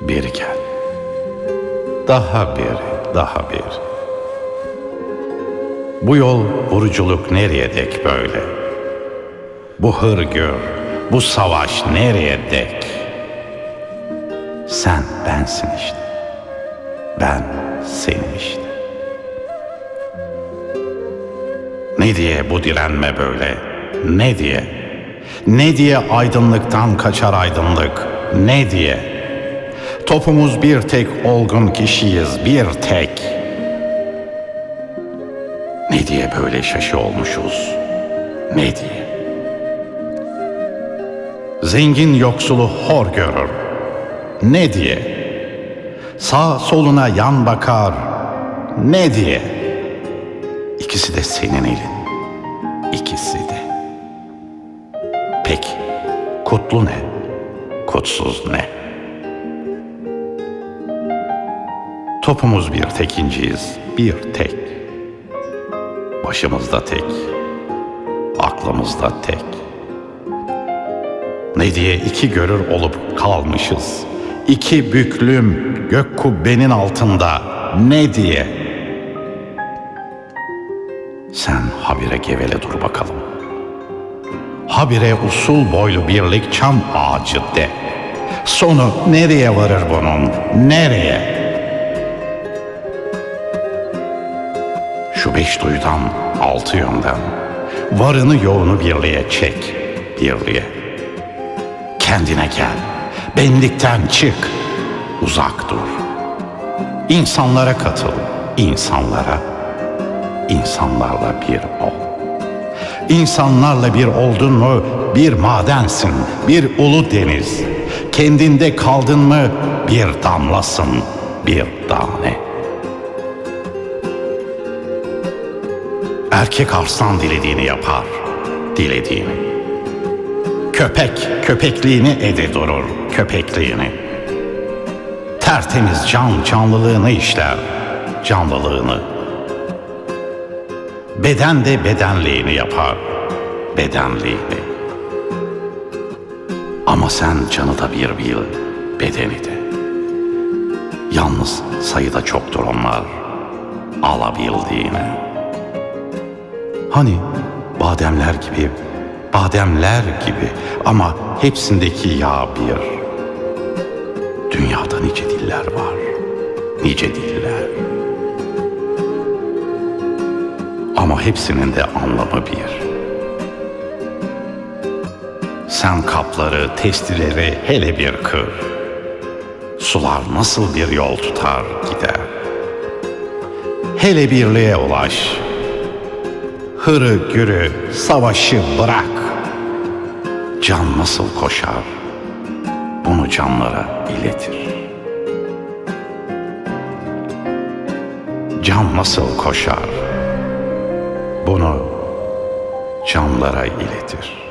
Bir gel. Daha bir, daha bir. Bu yol vuruculuk nereye dek böyle? Bu hırgür, bu savaş nereye dek? Sen bensin işte. Ben senim işte. Ne diye bu direnme böyle? Ne diye? Ne diye aydınlıktan kaçar aydınlık? Ne diye? Topumuz bir tek olgun kişiyiz, bir tek. Ne diye böyle şaşı olmuşuz? Ne diye? Zengin yoksulu hor görür. Ne diye? Sağ soluna yan bakar. Ne diye? İkisi de senin elin. İkisi de. Kutlu ne? Kutsuz ne? Topumuz bir tek inciyiz, bir tek. Başımızda tek, aklımızda tek. Ne diye iki görür olup kalmışız. İki büklüm gök kubbenin altında ne diye? Sen habire gevele dur bakalım. Habire usul boylu birlik çam ağacı de. Sonu nereye varır bunun? Nereye? Şu beş duyudan altı yönden varını yoğunu birliğe çek, birliğe. Kendine gel, benlikten çık, uzak dur. İnsanlara katıl, insanlara, insanlarla bir ol. İnsanlarla bir oldun mu bir madensin, bir ulu deniz. Kendinde kaldın mı bir damlasın, bir tane. Erkek arslan dilediğini yapar, dilediğini. Köpek köpekliğini ede durur, köpekliğini. Tertemiz can canlılığını işler, canlılığını. Beden de bedenliğini yapar, bedenliğini. Ama sen canı da bir bil, bedeni de. Yalnız sayıda çoktur onlar, alabildiğini. Hani bademler gibi, bademler gibi ama hepsindeki yağ bir. Dünyada nice diller var, nice diller. Ama hepsinin de anlamı bir. Sen kapları, testileri hele bir kır. Sular nasıl bir yol tutar gider. Hele birliğe ulaş. Hırı gürü, savaşı bırak. Can nasıl koşar? Bunu canlara iletir. Can nasıl koşar? Bunu canlara iletir.